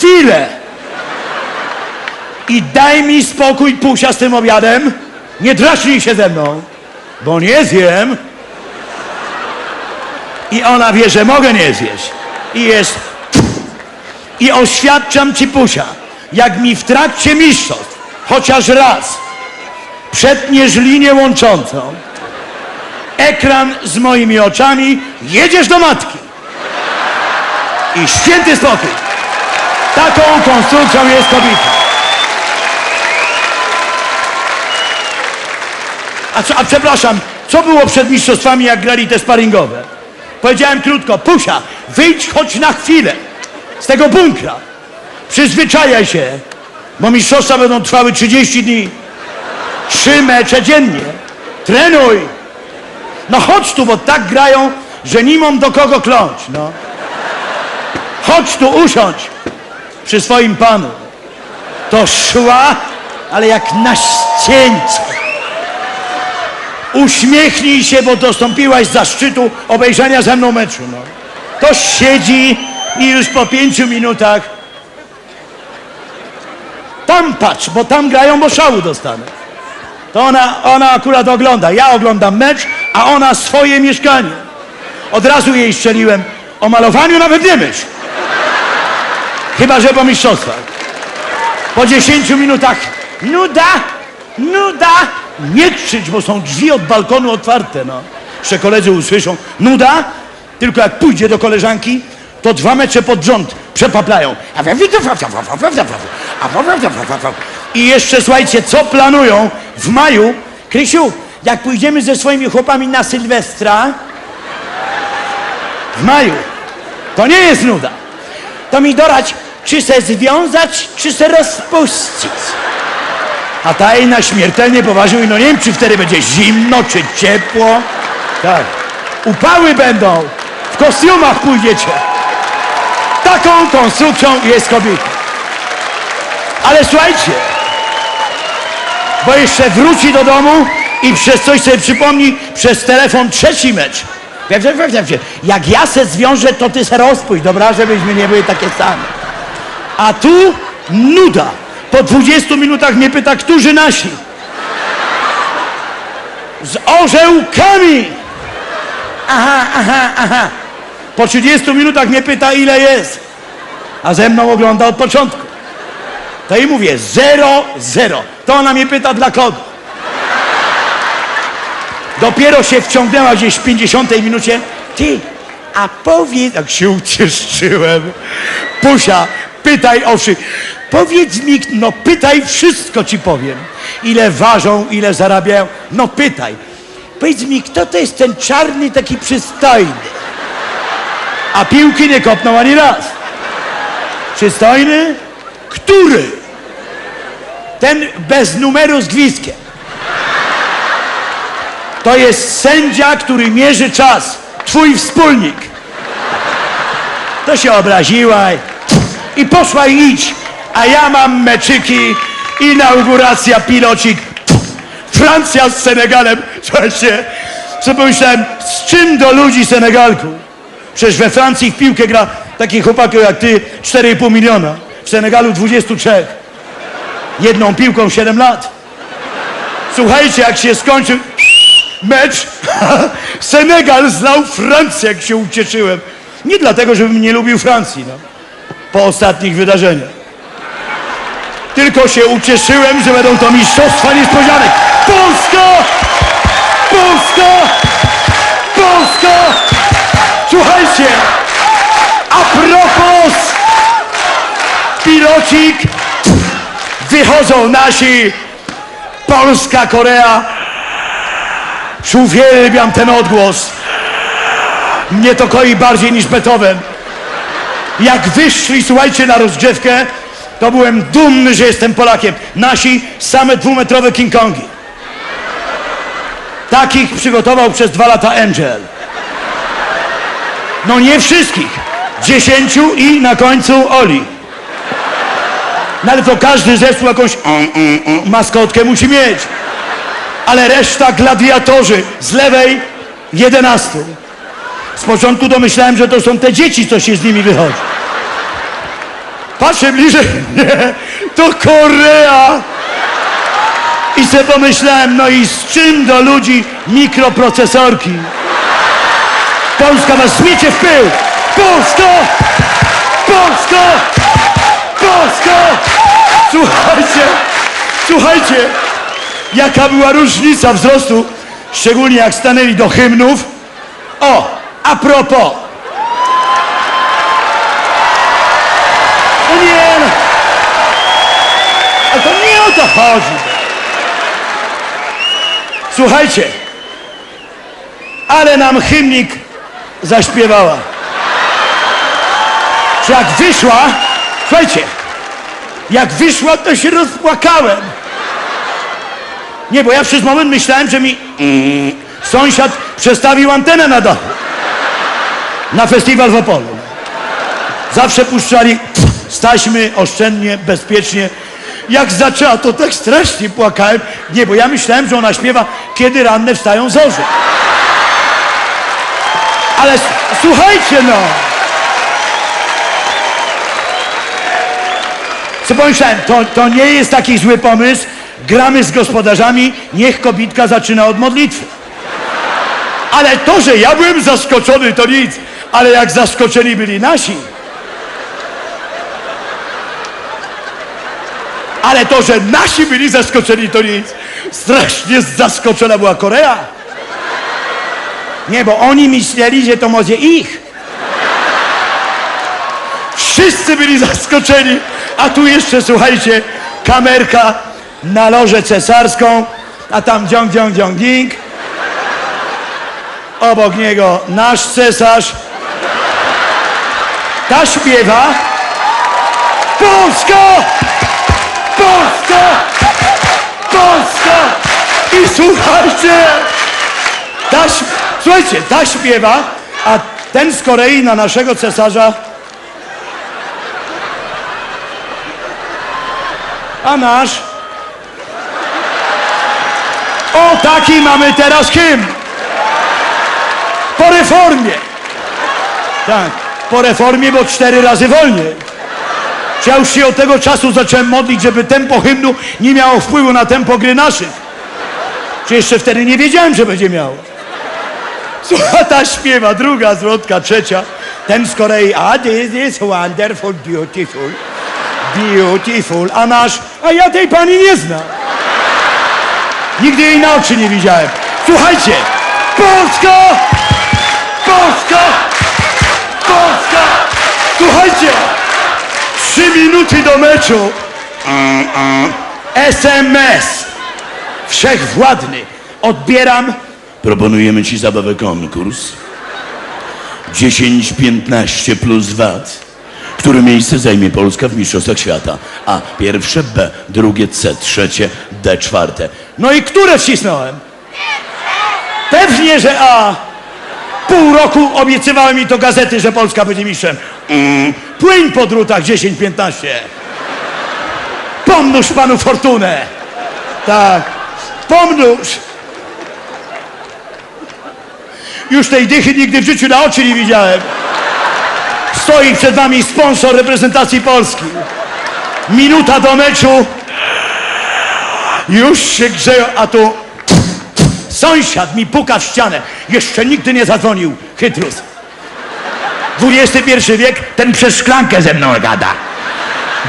chwilę. I daj mi spokój, Pusia, z tym obiadem. Nie drażnij się ze mną, bo nie zjem. I ona wie, że mogę nie zjeść. I jest... I oświadczam ci, Pusia, jak mi w trakcie mistrzostw, chociaż raz, przetniesz linię łączącą, ekran z moimi oczami, jedziesz do matki. I święty spokój. Taką konstrukcją jest kobieta. A, co, a przepraszam, co było przed mistrzostwami, jak grali te sparingowe? Powiedziałem krótko, Pusia, wyjdź choć na chwilę z tego bunkra. Przyzwyczajaj się, bo mistrzostwa będą trwały 30 dni. Trzy mecze dziennie. Trenuj. No chodź tu, bo tak grają, że nie mam do kogo kląć, no. Chodź tu, usiądź przy swoim panu. To szła, ale jak na ścięcie. Uśmiechnij się, bo dostąpiłaś zaszczytu obejrzenia ze mną meczu, no. To siedzi i już po pięciu minutach tam patrz, bo tam grają, bo szału dostanę. To ona, ona akurat ogląda. Ja oglądam mecz, a ona swoje mieszkanie. Od razu jej strzeliłem. O malowaniu nawet nie myśl. Chyba, że po mistrzostwach. Po 10 minutach nuda, nuda. Nie krzycz, bo są drzwi od balkonu otwarte, no. Jeszcze koledzy usłyszą. Nuda, tylko jak pójdzie do koleżanki, to dwa mecze pod rząd przepaplają. I jeszcze słuchajcie, co planują w maju? Krysiu, jak pójdziemy ze swoimi chłopami na Sylwestra, w maju, to nie jest nuda. To mi dorać, czy se związać, czy se rozpuścić. A ta jedna śmiertelnie poważnie mówi, no nie wiem, czy wtedy będzie zimno, czy ciepło. Tak. Upały będą. W kostiumach pójdziecie. Taką konstrukcją jest kobieta. Ale słuchajcie, bo jeszcze wróci do domu i przez coś sobie przypomni, przez telefon trzeci mecz. Jak ja se zwiążę, to ty se rozpuść, dobra? Żebyśmy nie byli takie same. A tu nuda. Po 20 minutach mnie pyta, którzy nasi? Z orzełkami! Aha, aha, aha. Po 30 minutach mnie pyta, ile jest. A ze mną ogląda od początku. To jej mówię, zero, zero. To ona mnie pyta, dla kogo? Dopiero się wciągnęła gdzieś w 50 minucie. Ty, a powiedz... Jak się ucieszyłem. Pusia, pytaj o wszystko. Powiedz mi, no pytaj, wszystko ci powiem. Ile ważą, ile zarabiają. No pytaj. Powiedz mi, kto to jest ten czarny, taki przystojny? A piłki nie kopnął ani raz. Przystojny? Który? Ten bez numeru z gwizdkiem. To jest sędzia, który mierzy czas. Twój wspólnik. To się obraziła i, poszła i idź. A ja mam meczyki, inauguracja, pilocik. Francja z Senegalem. Słuchajcie, co pomyślałem, z czym do ludzi Senegalku? Przecież we Francji w piłkę gra taki chłopak jak ty 4,5 miliona. W Senegalu 23. Jedną piłką 7 lat. Słuchajcie, jak się skończył mecz, Senegal znał Francję, jak się ucieszyłem. Nie dlatego, żebym nie lubił Francji, no. Po ostatnich wydarzeniach. Tylko się ucieszyłem, że będą to mistrzostwa niespodzianek. Polska! Polska! Polska! Słuchajcie, a propos pilocik, wychodzą nasi Polska, Korea. Uwielbiam ten odgłos. Mnie to koi bardziej niż Beethoven. Jak wyszli, słuchajcie, na rozgrzewkę, to byłem dumny, że jestem Polakiem. Nasi same dwumetrowe King Kongi. Takich przygotował przez dwa lata Angel. No nie wszystkich. Dziesięciu i na końcu Oli. No ale to każdy zespół jakąś maskotkę musi mieć. Ale reszta gladiatorzy z lewej jedenastu. Z początku domyślałem, że to są te dzieci, co się z nimi wychodzi. Patrzę bliżej, nie, to Korea. I sobie pomyślałem, no i z czym do ludzi mikroprocesorki? Polska was zmiecie w pył! Polsko! Polsko! Polsko! Słuchajcie, słuchajcie, jaka była różnica wzrostu, szczególnie jak stanęli do hymnów. O, a propos. No nie, no. To nie o to chodzi. Słuchajcie, ale nam hymnik zaśpiewała. Czy jak wyszła, słuchajcie, jak wyszła, to się rozpłakałem. Nie, bo ja przez moment myślałem, że mi mm, sąsiad przestawił antenę na dachu. Na festiwal w Opolu. Zawsze puszczali z taśmy oszczędnie, bezpiecznie. Jak zaczęła, to tak strasznie płakałem. Nie, bo ja myślałem, że ona śpiewa, kiedy ranne wstają zorze. Ale słuchajcie no! Co pomyślałem, to, to nie jest taki zły pomysł. Gramy z gospodarzami, niech kobitka zaczyna od modlitwy. Ale to, że ja byłem zaskoczony, to nic. Ale jak zaskoczeni byli nasi. Ale to, że nasi byli zaskoczeni, to nic. Strasznie zaskoczona była Korea. Nie, bo oni myśleli, że to może ich. Wszyscy byli zaskoczeni, a tu jeszcze, słuchajcie, kamerka na lożę cesarską, a tam dziąg, dziąg, dziąg, ding. Obok niego nasz cesarz. Ta śpiewa. Polska! Polska! Polska! I słuchajcie! Ta, słuchajcie, ta śpiewa, a ten z Korei na naszego cesarza. A nasz. O, taki mamy teraz hymn. Po reformie. Tak, po reformie, bo cztery razy wolniej. Czy ja już się od tego czasu zacząłem modlić, żeby tempo hymnu nie miało wpływu na tempo gry naszych. Czy jeszcze wtedy nie wiedziałem, że będzie miało. Słucha ta śpiewa, druga zwrotka, trzecia. Ten z Korei, a this is wonderful, beautiful, beautiful. A nasz, a ja tej pani nie znam. Nigdy jej na oczy nie widziałem. Słuchajcie, Polska! Polska! Słuchajcie, trzy minuty do meczu. SMS. Wszechwładny. Odbieram. Proponujemy ci zabawę konkurs. 10-15 plus VAT. Które miejsce zajmie Polska w Mistrzostwach Świata? A. Pierwsze, B. Drugie, C. Trzecie, D. Czwarte. No i które wcisnąłem? Pewnie, że A. Pół roku obiecywały mi to gazety, że Polska będzie mistrzem. Mm. Płyń po drutach 10-15. Pomnóż panu fortunę. Tak, pomnóż. Już tej dychy nigdy w życiu na oczy nie widziałem. Stoi przed nami sponsor reprezentacji Polski. Minuta do meczu. Już się grzeją, a tu sąsiad mi puka w ścianę. Jeszcze nigdy nie zadzwonił. Chytrus. XXI wiek, ten przez szklankę ze mną gada.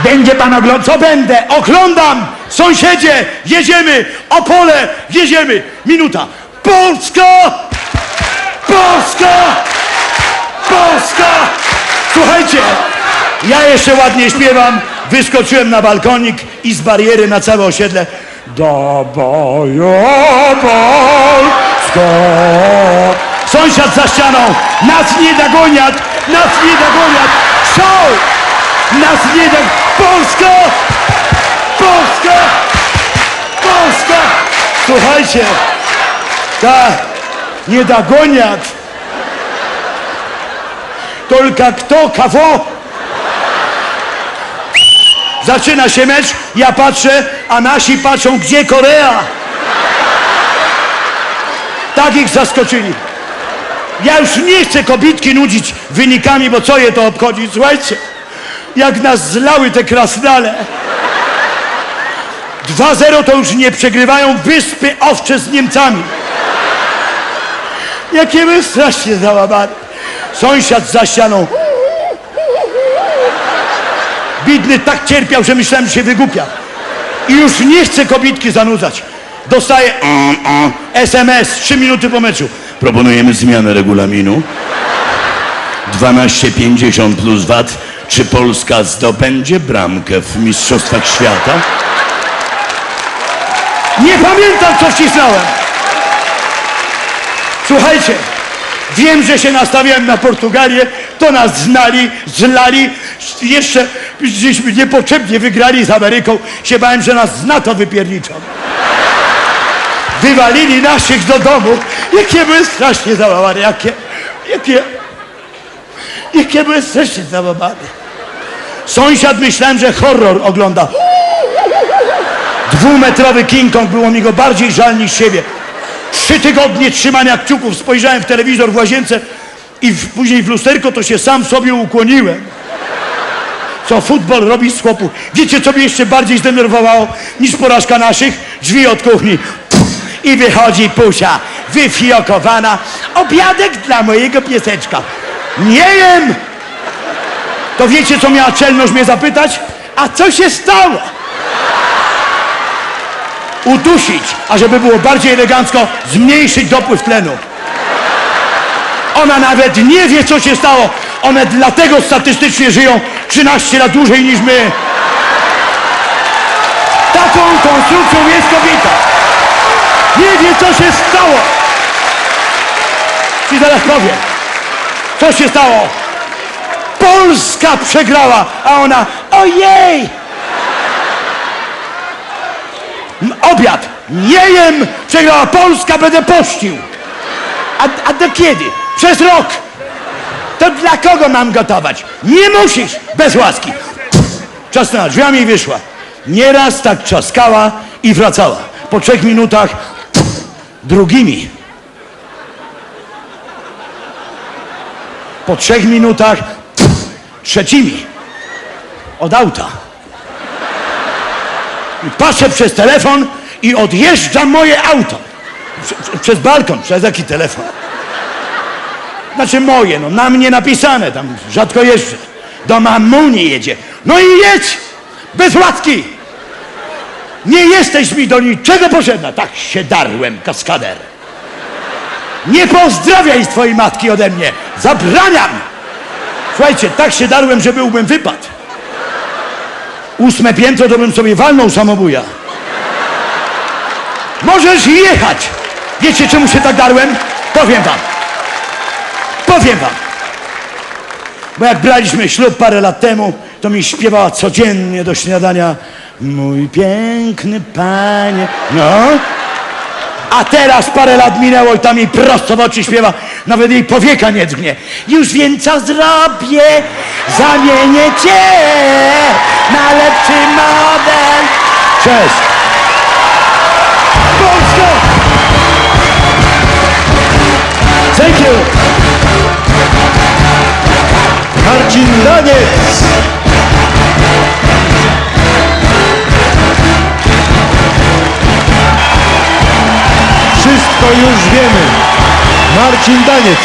Będzie pan oglądał? Co będę? Oglądam! Sąsiedzie, jedziemy! Opole, jedziemy! Minuta. Polska! Polska! Polska! Słuchajcie, ja jeszcze ładnie śpiewam. Wyskoczyłem na balkonik i z bariery na całe osiedle. Do Polsko! Sąsiad za ścianą! Nas nie dogoniat! Nas nie dogoniat! Show! Nas nie da... Polska! Polska! Polska! Słuchajcie, tak, nie dogoniat. Tylko kto, kawo? Zaczyna się mecz, ja patrzę, a nasi patrzą, gdzie Korea? Tak ich zaskoczyli. Ja już nie chcę kobitki nudzić wynikami, bo co je to obchodzi? Słuchajcie, jak nas zlały te krasnale. 2-0 to już nie przegrywają Wyspy Owcze z Niemcami. Jakie my strasznie załamane. Sąsiad za ścianą. Bidny tak cierpiał, że myślałem, że się wygłupia. I już nie chce kobitki zanudzać. Dostaje mm, mm, SMS trzy minuty po meczu. Proponujemy zmianę regulaminu. 12,50 plus VAT. Czy Polska zdobędzie bramkę w Mistrzostwach Świata? Nie pamiętam, co wcisnąłem. Słuchajcie, wiem, że się nastawiałem na Portugalię, to nas znali, zlali, jeszcze żeśmy niepotrzebnie wygrali z Ameryką, się bałem, że nas z NATO wypierniczą. Wywalili naszych do domu, jakie były strasznie załamane, jakie, jakie, jakie były strasznie załamane. Sąsiad myślałem, że horror ogląda. Dwumetrowy King Kong, było mi go bardziej żal niż siebie. Trzy tygodnie trzymania kciuków, spojrzałem w telewizor w łazience i w, później w lusterko to się sam sobie ukłoniłem. Co futbol robi z chłopu. Wiecie, co mnie jeszcze bardziej zdenerwowało niż porażka naszych? Drzwi od kuchni. I wychodzi Pusia, wyfiokowana. Obiadek dla mojego pieseczka. Nie jem! To wiecie, co miała czelność mnie zapytać? A co się stało? udusić, a żeby było bardziej elegancko, zmniejszyć dopływ tlenu. Ona nawet nie wie, co się stało. One dlatego statystycznie żyją 13 lat dłużej niż my. Taką konstrukcją jest kobieta. Nie wie, co się stało. Ci zaraz powiem. Co się stało? Polska przegrała, a ona, ojej! Obiad! Nie jem! Przegrała Polska, będę pościł! A, a do kiedy? Przez rok! To dla kogo mam gotować? Nie musisz! Bez łaski! Czasnęła drzwiami i wyszła. Nieraz tak trzaskała i wracała. Po trzech minutach drugimi. Po trzech minutach trzecimi. Od auta. I patrzę przez telefon i odjeżdża moje auto. Prze, przez balkon, przez jaki telefon? Znaczy moje, no na mnie napisane, tam rzadko jeżdżę. Do mamuni jedzie. No i jedź! Bez łaski! Nie jesteś mi do niczego potrzebna. Tak się darłem, kaskader. Nie pozdrawiaj twojej matki ode mnie. Zabraniam! Słuchajcie, tak się darłem, że byłbym wypadł. Ósme piętro to bym sobie walnął samobuja. Możesz jechać. Wiecie, czemu się tak darłem? Powiem wam. Powiem wam. Bo jak braliśmy ślub parę lat temu, to mi śpiewała codziennie do śniadania Mój piękny panie. No. A teraz parę lat minęło i tam jej prosto w oczy śpiewa. Nawet jej powieka nie drgnie. Już wiem co zrobię. Zamienię cię na lepszy model. Cześć. Polska! Thank you. Marcin Daniec! Wszystko już wiemy. Marcin Daniec.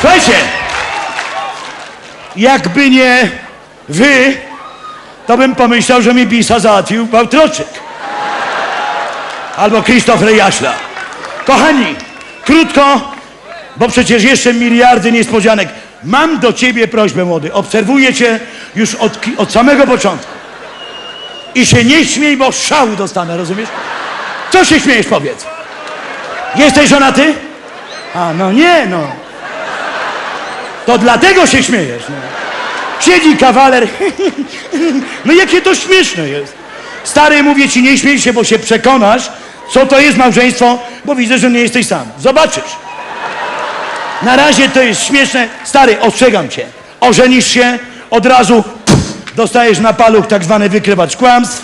Słuchajcie, jakby nie wy, to bym pomyślał, że mi Bisa załatwił Bałtroczyk. Albo Krzysztof Rejaśla. Kochani, krótko, bo przecież jeszcze miliardy niespodzianek. Mam do ciebie prośbę, młody. Obserwuję cię już od, od samego początku. I się nie śmiej, bo szału dostanę, rozumiesz? Co się śmiejesz, powiedz? Jesteś żonaty? A, no nie, no. To dlatego się śmiejesz. No. Siedzi kawaler. No jakie to śmieszne jest. Stary, mówię ci, nie śmiej się, bo się przekonasz, co to jest małżeństwo, bo widzę, że nie jesteś sam. Zobaczysz. Na razie to jest śmieszne. Stary, ostrzegam cię. Ożenisz się, od razu dostajesz na paluch tak zwany wykrywacz kłamstw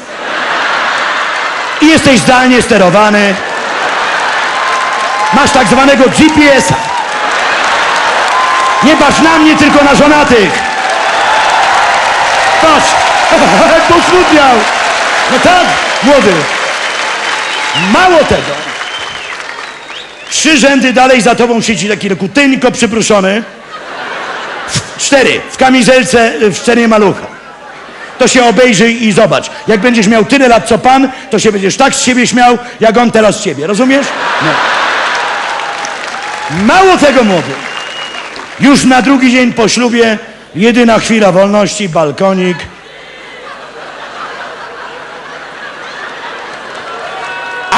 i jesteś zdalnie sterowany. Masz tak zwanego GPS-a. Nie patrz na mnie, tylko na żonatych. Patrz, jak posmutniał. No tak, młody. Mało tego. Trzy rzędy dalej za tobą siedzi taki lekutynko przypruszony. Cztery, w kamizelce, y, w cztery malucha. To się obejrzyj i zobacz. Jak będziesz miał tyle lat co pan, to się będziesz tak z siebie śmiał, jak on teraz z ciebie. Rozumiesz? No. Mało tego, młody. Już na drugi dzień po ślubie, jedyna chwila wolności, balkonik.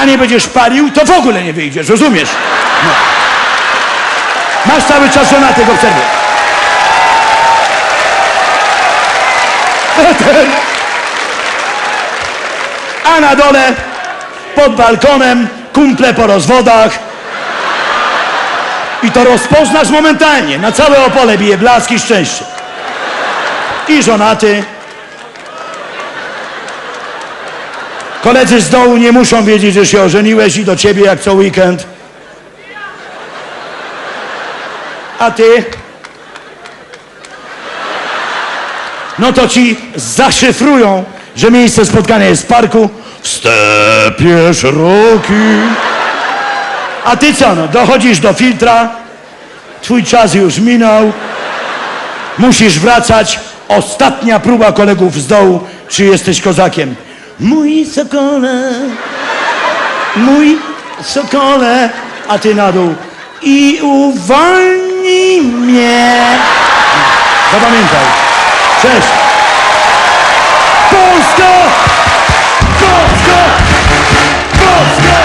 Nie będziesz palił, to w ogóle nie wyjdziesz, rozumiesz? No. Masz cały czas żonatego w serwie. A na dole, pod balkonem, kumple po rozwodach. I to rozpoznasz momentalnie. Na całe Opole bije blask i szczęście. I żonaty. Koledzy z dołu nie muszą wiedzieć, że się ożeniłeś i do ciebie jak co weekend. A ty? No to ci zaszyfrują, że miejsce spotkania jest w parku w stepie. A ty co no, dochodzisz do filtra, twój czas już minął, musisz wracać, ostatnia próba kolegów z dołu, czy jesteś kozakiem. Mój sokole, mój sokole, a ty na dół i uwolnij mnie. Zapamiętaj. Cześć. Polska! Polska! Polska!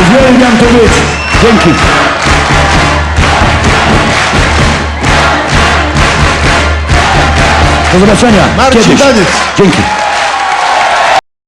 Uwielbiam to być. Dzięki. Do zobaczenia. Marcin Kiedyś. Daniec. Dzięki.